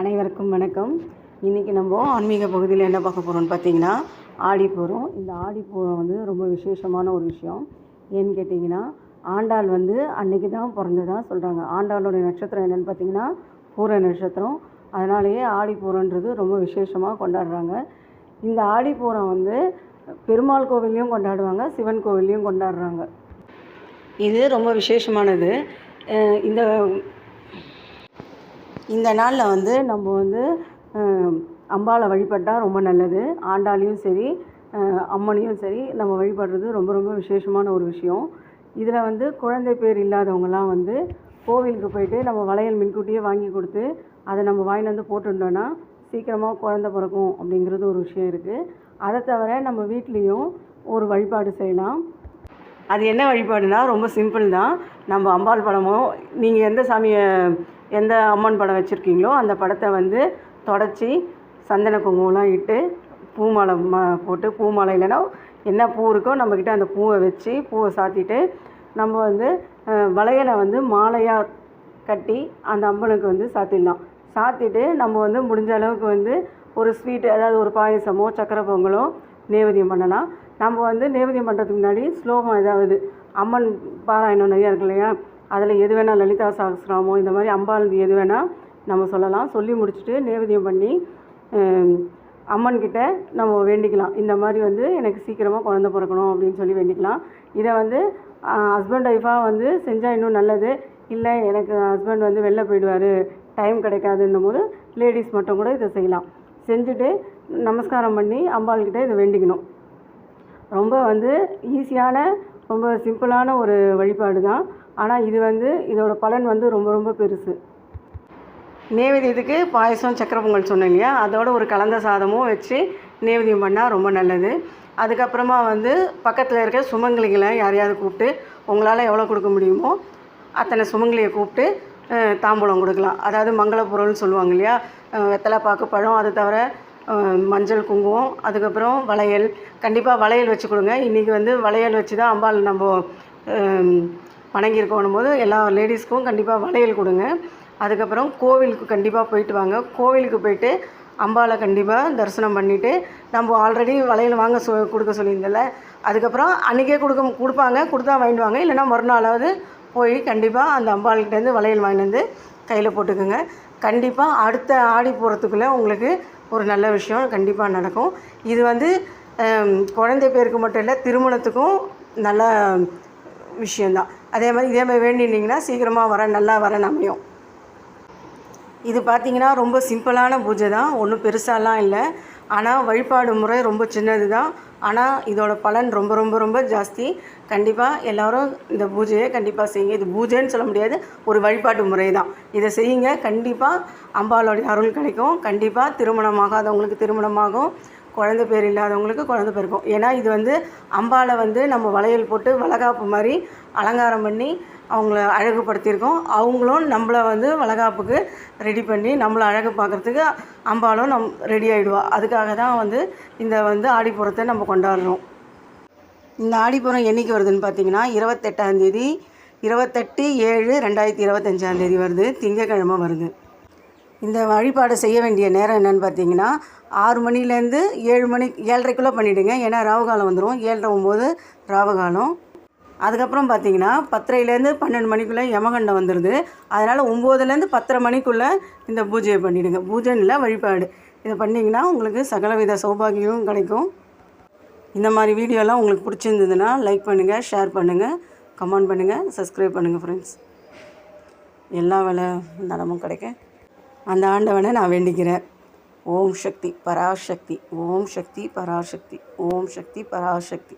அனைவருக்கும் வணக்கம். இன்றைக்கி நம்ம ஆன்மீக பகுதியில் என்ன பார்க்க போகிறோம்னு பார்த்தீங்கன்னா ஆடிப்பூரம். இந்த ஆடிப்பூரம் வந்து ரொம்ப விசேஷமான ஒரு விஷயம். ஏன்னு கேட்டிங்கன்னா ஆண்டாள் வந்து அன்னைக்கு தான் பிறந்ததா சொல்கிறாங்க ஆண்டாளுடைய நட்சத்திரம் என்னென்னு பார்த்தீங்கன்னா பூர நட்சத்திரம். அதனாலேயே ஆடிப்பூரன்றது ரொம்ப விசேஷமாக கொண்டாடுறாங்க. இந்த ஆடிப்பூரம் வந்து பெருமாள் கோவில்லையும் கொண்டாடுவாங்க சிவன் கோவில்லையும் கொண்டாடுறாங்க. இது ரொம்ப விசேஷமானது. இந்த இந்த நாளில் வந்து நம்ம வந்து அம்பாவை அம்பாளை வழிபட்டால் ரொம்ப நல்லது. ஆண்டாளையும் சரி அம்மனையும் சரி நம்ம வழிபடுறது ரொம்ப ரொம்ப விசேஷமான ஒரு விஷயம். இதில் வந்து குழந்தை பேர் இல்லாதவங்களாம் வந்து கோவிலுக்கு போயிட்டு நம்ம வளையல் மின்கூட்டியே வாங்கி கொடுத்து அதை நம்ம வாங்கிட்டு வந்து போட்டுட்டோன்னா சீக்கிரமாக குழந்த பிறக்கும் அப்படிங்கிறது ஒரு விஷயம் இருக்குது அதை தவிர நம்ம வீட்லேயும் ஒரு வழிபாடு செய்யலாம். அது என்ன வழிபாடுனா ரொம்ப சிம்பிள் தான். நம்ம அம்பாள் படமோ நீங்கள் எந்த சாமியை எந்த அம்மன் படம் வச்சுருக்கீங்களோ அந்த படத்தை வந்து தொடச்சி சந்தன குங்குமம்லாம் இட்டு பூ மாலை ம போட்டு பூ மாலை இல்லைன்னா என்ன பூ இருக்கோ நம்மக்கிட்ட அந்த பூவை வச்சு பூவை சாத்திட்டு நம்ம வந்து வளையலை வந்து மாலையாக கட்டி அந்த அம்மனுக்கு வந்து சாத்திடலாம். சாத்திட்டு நம்ம வந்து முடிஞ்ச அளவுக்கு வந்து ஒரு ஸ்வீட்டு அதாவது ஒரு பாயசமோ சக்கரை பொங்கலோ நேவதியம் பண்ணலாம். நம்ம வந்து நேவதியம் பண்ணுறதுக்கு முன்னாடி ஸ்லோகம் ஏதாவது அம்மன் பாராயணம் நிறையா இருக்கு இல்லையா? அதில் எது வேணால் லலிதா சகஸ்ராமோ இந்த மாதிரி அம்பாள் எது வேணால் நம்ம சொல்லலாம். சொல்லி முடிச்சுட்டு நேவேதியம் பண்ணி அம்மன்கிட்ட நம்ம வேண்டிக்கலாம். இந்த மாதிரி வந்து எனக்கு சீக்கிரமாக குழந்த பிறக்கணும் அப்படின்னு சொல்லி வேண்டிக்கலாம். இதை வந்து ஹஸ்பண்ட் ஒய்ஃபாக வந்து செஞ்சால் இன்னும் நல்லது. இல்லை எனக்கு ஹஸ்பண்ட் வந்து வெளில போயிடுவார் டைம் கிடைக்காதுன்னும் போது லேடிஸ் மட்டும் கூட இதை செய்யலாம். செஞ்சுட்டு நமஸ்காரம் பண்ணி அம்பாள்கிட்ட இதை வேண்டிக்கணும். ரொம்ப வந்து ஈஸியான ரொம்ப சிம்பிளான ஒரு வழிபாடு தான். ஆனால் இது வந்து இதோட பலன் வந்து ரொம்ப ரொம்ப பெருசு. நேவேதியத்துக்கு பாயசம் சக்கரை பொங்கல் சொன்னேன் இல்லையா? அதோட ஒரு கலந்த சாதமும் வச்சு நேவேதியம் பண்ணால் ரொம்ப நல்லது. அதுக்கப்புறமா வந்து பக்கத்தில் இருக்க சுமங்கலிகளை யாரையாவது கூப்பிட்டு உங்களால் எவ்வளோ கொடுக்க முடியுமோ அத்தனை சுமங்கலியை கூப்பிட்டு தாம்பூலம் கொடுக்கலாம். அதாவது மங்கள பொருள்னு சொல்லுவாங்க இல்லையா? வெத்தலை பாக்கு பழம் அது தவிர மஞ்சள் குங்குமம் அதுக்கப்புறம் வளையல். கண்டிப்பாக வளையல் வச்சு கொடுங்க. இன்றைக்கி வந்து வளையல் வச்சு தான் அம்பாள் நம்ம வணங்கியிருக்கோம் போது எல்லா லேடிஸ்க்கும் கண்டிப்பாக வளையல் கொடுங்க. அதுக்கப்புறம் கோவிலுக்கு கண்டிப்பாக போயிட்டு வாங்க. கோவிலுக்கு போயிட்டு அம்பாளை கண்டிப்பாக தரிசனம் பண்ணிவிட்டு நம்ம ஆல்ரெடி வளையல் வாங்க சொ கொடுக்க சொல்லியிருந்தல அதுக்கப்புறம் அன்றைக்கே கொடுக்க கொடுப்பாங்க. கொடுத்தா வாங்கிட்டு வாங்க. இல்லைனா மறுநாளாவது போய் கண்டிப்பாக அந்த அம்பாள்கிட்டேருந்து வளையல் வாங்கிட்டு வந்து கையில் போட்டுக்கோங்க. கண்டிப்பாக அடுத்த ஆடி போகிறதுக்குள்ளே உங்களுக்கு ஒரு நல்ல விஷயம் கண்டிப்பாக நடக்கும். இது வந்து குழந்தை பேருக்கு மட்டும் இல்லை திருமணத்துக்கும் நல்ல விஷயந்தான் அதே மாதிரி இதே மாதிரி வேண்டினீங்கன்னா சீக்கிரமாக வர நல்லா வர அமையும். இது பார்த்தீங்கன்னா ரொம்ப சிம்பிளான பூஜை தான். ஒன்றும் பெருசாலாம் இல்லை. ஆனால் வழிபாடு முறை ரொம்ப சின்னது தான் ஆனால் இதோட பலன் ரொம்ப ரொம்ப ரொம்ப ஜாஸ்தி. கண்டிப்பாக எல்லாரும் இந்த பூஜையை கண்டிப்பாக செய்யுங்க. இது பூஜைன்னு சொல்ல முடியாது ஒரு வழிபாட்டு முறை தான் இதை செய்யுங்க. கண்டிப்பாக அம்பாளோடைய அருள் கிடைக்கும். கண்டிப்பாக திருமணமாகாதவங்களுக்கு திருமணமாகும். குழந்தை பேர் இல்லாதவங்களுக்கு குழந்தை பிறக்கும் ஏன்னா இது வந்து அம்பாவில் வந்து நம்ம வளையல் போட்டு வளகாப்பு மாதிரி அலங்காரம் பண்ணி அவங்கள அழகுபடுத்தியிருக்கோம். அவங்களும் நம்மளை வந்து வளகாப்புக்கு ரெடி பண்ணி நம்மளை அழகு பார்க்குறதுக்கு அம்பாலும் நம் ரெடி ஆகிடுவா அதுக்காக தான் வந்து இந்த வந்து ஆடிப்புறத்தை நம்ம கொண்டாடுறோம். இந்த ஆடிப்புறம் என்றைக்கு வருதுன்னு பார்த்தீங்கன்னா இருபத்தெட்டாந்தேதி இருபத்தெட்டு ஏழு ரெண்டாயிரத்தி இருபத்தஞ்சாந்தேதி வருது. திங்கக்கிழமை வருது. இந்த வழிபாடு செய்ய வேண்டிய நேரம் என்னென்னு பார்த்தீங்கன்னா ஆறு மணிலேருந்து ஏழு மணி ஏழரைக்குள்ளே பண்ணிவிடுங்க ஏன்னா ராவுகாலம் வந்துடும் ஏழரை ஒம்பது ராவகாலம் அதுக்கப்புறம் பார்த்தீங்கன்னா பத்தரைலேருந்து பன்னெண்டு மணிக்குள்ளே யமகண்டம் வந்துடுது அதனால் ஒம்போதுலேருந்து பத்தரை மணிக்குள்ளே இந்த பூஜையை பண்ணிவிடுங்க பூஜைன்னு வழிபாடு. இதை பண்ணிங்கன்னா உங்களுக்கு சகலவித சௌபாகியமும் கிடைக்கும். இந்த மாதிரி வீடியோலாம் உங்களுக்கு பிடிச்சிருந்ததுன்னா லைக் பண்ணுங்கள் ஷேர் பண்ணுங்கள் கமெண்ட் பண்ணுங்கள் சப்ஸ்கிரைப் பண்ணுங்கள் ஃப்ரெண்ட்ஸ் எல்லா வேலை நலமும் கிடைக்க. அந்த ஆண்டவனை நான் வேண்டிக்கிறேன். ஓம் சக்தி பராசக்தி ஓம் சக்தி பராசக்தி ஓம் சக்தி பராசக்தி.